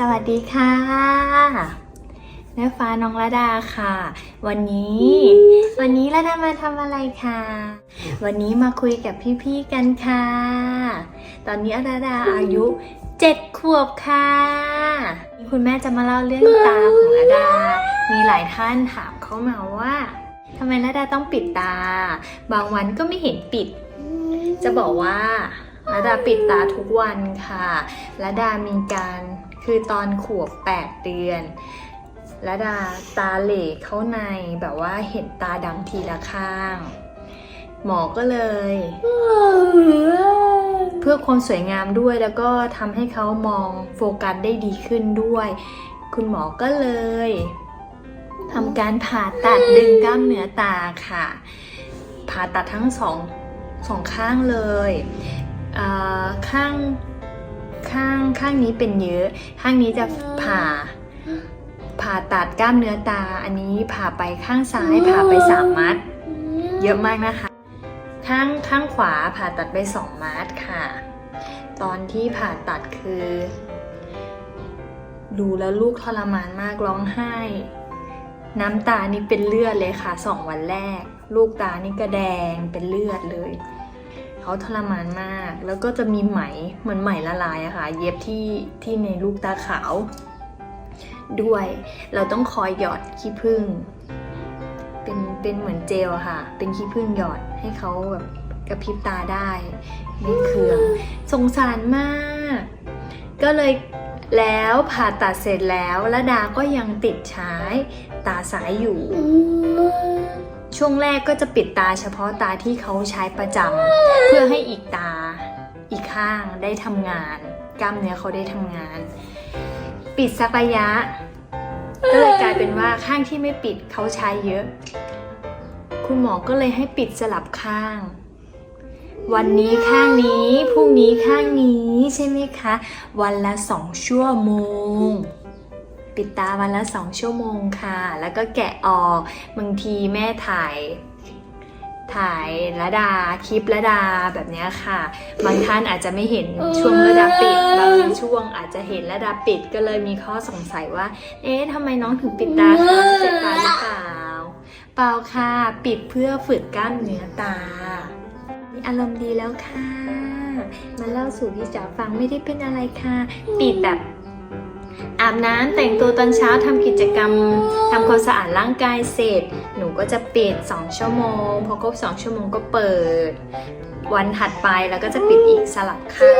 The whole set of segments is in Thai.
สวัสดีค่ะแม่ฟ้าน้องระดาค่ะ วันนี้ วันนี้ระดามาทำอะไรคะวันนี้มาคุยกับพี่ๆกันค่ะ ตอนนี้ระดาอายุเจ็ดขวบค่ะ คุณแม่จะมาเล่าเรื่องตาของระดา มีหลายท่านถามเข้ามาว่าทำไมระดาต้องปิดตา บางวันก็ไม่เห็นปิด จะบอกว่าระดาปิดตาทุกวันค่ะระดามีการ คือตอนขวบ 8 เดือนระดาตาเหล่เข้าในแบบว่าเห็นตาดำทีละข้าง หมอก็เลย เพื่อความสวยงามด้วยแล้วก็ทำให้เขามองโฟกัสได้ดีขึ้นด้วย คุณหมอก็เลยทำการผ่าตัดดึงกล้ามเนื้อตาค่ะ ผ่าตัดทั้งสองสองข้างเลย ข้าง ข้างข้างนี้เป็นเยอะ ข้างนี้จะผ่า ผ่าตัดกล้ามเนื้อตา อันนี้ผ่าไปข้างซ้ายผ่าไปสามมัด เยอะมากนะคะ ข้างข้างขวาผ่าตัดไปสองมัดค่ะ ตอนที่ผ่าตัดคือ ดูแล้วลูกทรมานมากร้องไห้ น้ำตานี่เป็นเลือดเลยค่ะสองวันแรก ลูกตานี่กระแดงเป็นเลือดเลย เขาทรมานมาก แล้วก็จะมีไหมเหมือนไหมละลายอะค่ะ เย็บที่ที่ในลูกตาขาว ด้วย เราต้องคอยหยอดขี้ผึ้งเป็นเป็นเหมือนเจลอะค่ะ เป็นขี้ผึ้งหยอดให้เขาแบบกระพริบตาได้ไม่เคืองสงสารมาก ก็เลยแล้วผ่าตัดเสร็จแล้วระดาก็ยังติดใช้ตาซ้ายอยู่ ช่วงแรกก็จะปิดตาเฉพาะตาที่เขาใช้ประจำเพื่อให้อีกตาอีกข้างได้ทำงาน กล้ามเนื้อเขาได้ทำงาน ปิดสักระยะ ก็เลยกลายเป็นว่าข้างที่ไม่ปิดเขาใช้เยอะ คุณหมอก็เลยให้ปิดสลับข้าง วันนี้ข้างนี้พรุ่งนี้ข้างนี้ใช่ไหมคะ วันละสองชั่วโมง ปิดตาวันละสองชั่วโมงค่ะ แล้วก็แกะออกบางทีแม่ถ่ายถ่ายระดาคลิประดาแบบเนี้ยค่ะ บางท่านอาจจะไม่เห็นช่วงระดาปิดบางช่วงอาจจะเห็นระดาปิดก็เลยมีข้อสงสัยว่า เอ๊ะทำไมน้องถึงปิดตาคะเจ็บตาหรือเปล่าเปล่าค่ะปิดเพื่อฝึกกล้ามเนื้อตานี่อารมณ์ดีแล้วค่ะ มาเล่าสู่พี่จ๋าฟังไม่ได้เป็นอะไรค่ะ ปิดแบบ อาบน้ำแต่งตัวตอนเช้าทำกิจกรรมทำความสะอาดร่างกายเสร็จ หนูก็จะปิด 2 ชั่วโมง พอครบ 2 ชั่วโมงก็เปิด วันถัดไปแล้วก็จะปิดอีกสลับข้า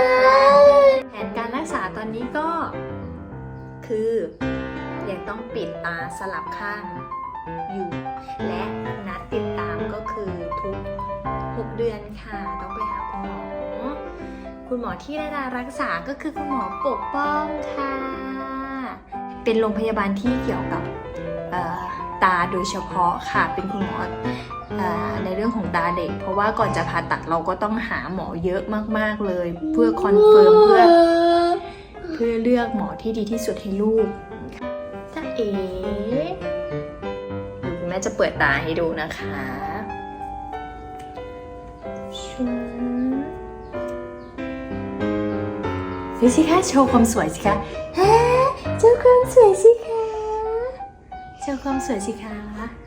งแผนการรักษาตอนนี้ก็ คือยังต้องปิดตาสลับข้างอยู่ และนัดติดตามก็คือทุก 6 เดือนค่ะต้องไปหาคุณหมอ คุณหมอที่ระดารักษาก็คือคุณหมอปกป้องค่ะ เป็นโรงพยาบาลที่เกี่ยวกับตาโดยเฉพาะค่ะ เป็นคุณหมออในเรื่องของตาเด็ก เพราะว่าก่อนจะผ่าตัดเราก็ต้องหาหมอเยอะมากๆเลย เพื่อคอนเฟิร์มเพื่อเพื่อเลือกหมอที่ดีที่สุดให้ลูกจ้าเอ๋เดี๋ยวคุณแม่จะเปิดตาให้ดูนะคะชัวดูสิคะโชว์ความสวยสิคะ ว์ความสวยสิคะโชว์ความสวยสิคะ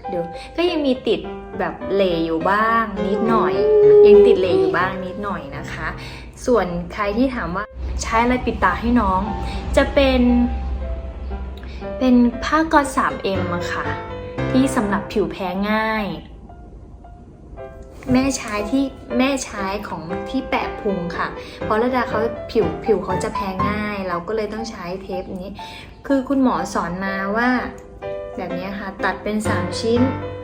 เดี๋ยวก็ยังมีติดแบบเลอยู่บ้างนิดหน่อย ยังติดเลอยู่บ้างนิดหน่อยนะคะ ส่วนใครที่ถามว่าใช้อะไรปิดตาให้น้อง จะเป็นเป็นผ้าก๊อซ 3M อะค่ะ ที่สำหรับผิวแพ้ง่าย แม่ใช้ที่แม่ใช้ของที่แปะพุงค่ะ เพราะระดาเขาผิวผิวเขาจะแพ้ง่าย เราก็เลยต้องใช้เทปนี้ คือคุณหมอสอนมาว่า แบบนี้ค่ะ ตัดเป็น 3 ชิ้น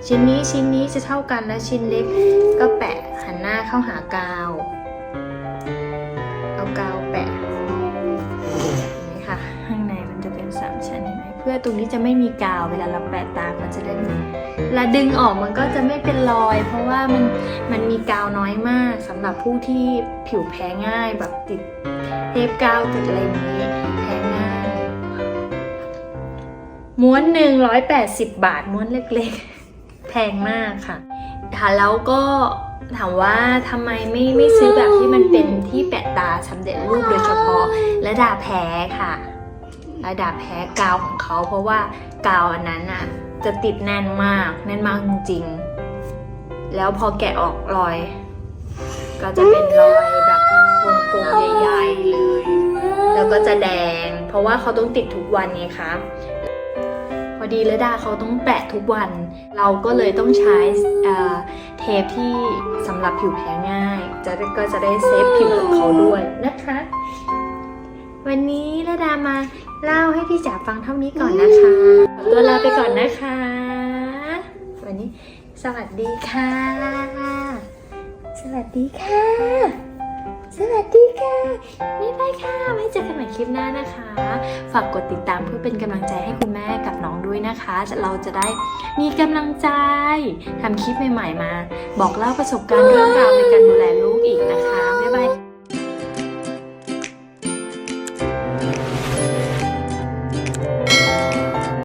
ชิ้นนี้ชิ้นนี้จะเท่ากันและชิ้นเล็ก ก็แปะหันหน้าเข้าหากาว เอากาวแปะแบบนี้ค่ะข้างในมันจะเป็น 3 ชั้นเห็นไหมเพื่อตรงนี้จะไม่มีกาวเวลาเราแปะตามันจะได้ ไม่เวลาดึงออกมันก็จะไม่เป็นรอย เพราะว่ามันมันมีกาวน้อยมากสำหรับผู้ที่ผิวแพ้ง่ายแบบติดเทปกาวติดอะไรนี้แพ้ง่าย ม้วนหนึ่งร้อยแปดสิบบาทม้วนเล็กๆ แพงมากค่ะค่ะแล้วก็ถามว่าทำไมไม่ไม่ซื้อแบบที่มันเป็นที่แปะตาสำเร็จรูปโดยเฉพาะและดาแพ้ค่ะระดาแพ้กาวของเขาเพราะว่ากาวอันนั้นอะ จะติดแน่นมาก แน่นมากจริงๆ แล้วพอแกะออกรอย ก็จะเป็นรอยแบบวงกลมใหญ่ๆเลย แล้วก็จะแดง เพราะว่าเขาต้องติดทุกวันไงคะพอดีระดาเขาต้องแปะทุกวัน เราก็เลยต้องใช้เเทปที่สำหรับผิวแพ้ง่าย จะก็จะได้เซฟผิวของเขาด้วยนะคะ วันนี้ระดามาเล่าให้พี่จ๋าฟังเท่านี้ก่อนนะคะขอตัวลาไปก่อนนะคะ วันนี้สวัสดีค่ะ สวัสดีค่ะ สวัสดีค่ะบ๊ายบายค่ะไว้เจอกันใหม่คลิปหน้านะคะ ฝากกดติดตามเพื่อเป็นกำลังใจให้คุณแม่กับน้องด้วยนะคะจะเราจะได้มีกำลังใจทำคลิปใหม่ๆมา บอกเล่าประสบการณ์เรื่องราวในการดูแลลูกอีกนะคะ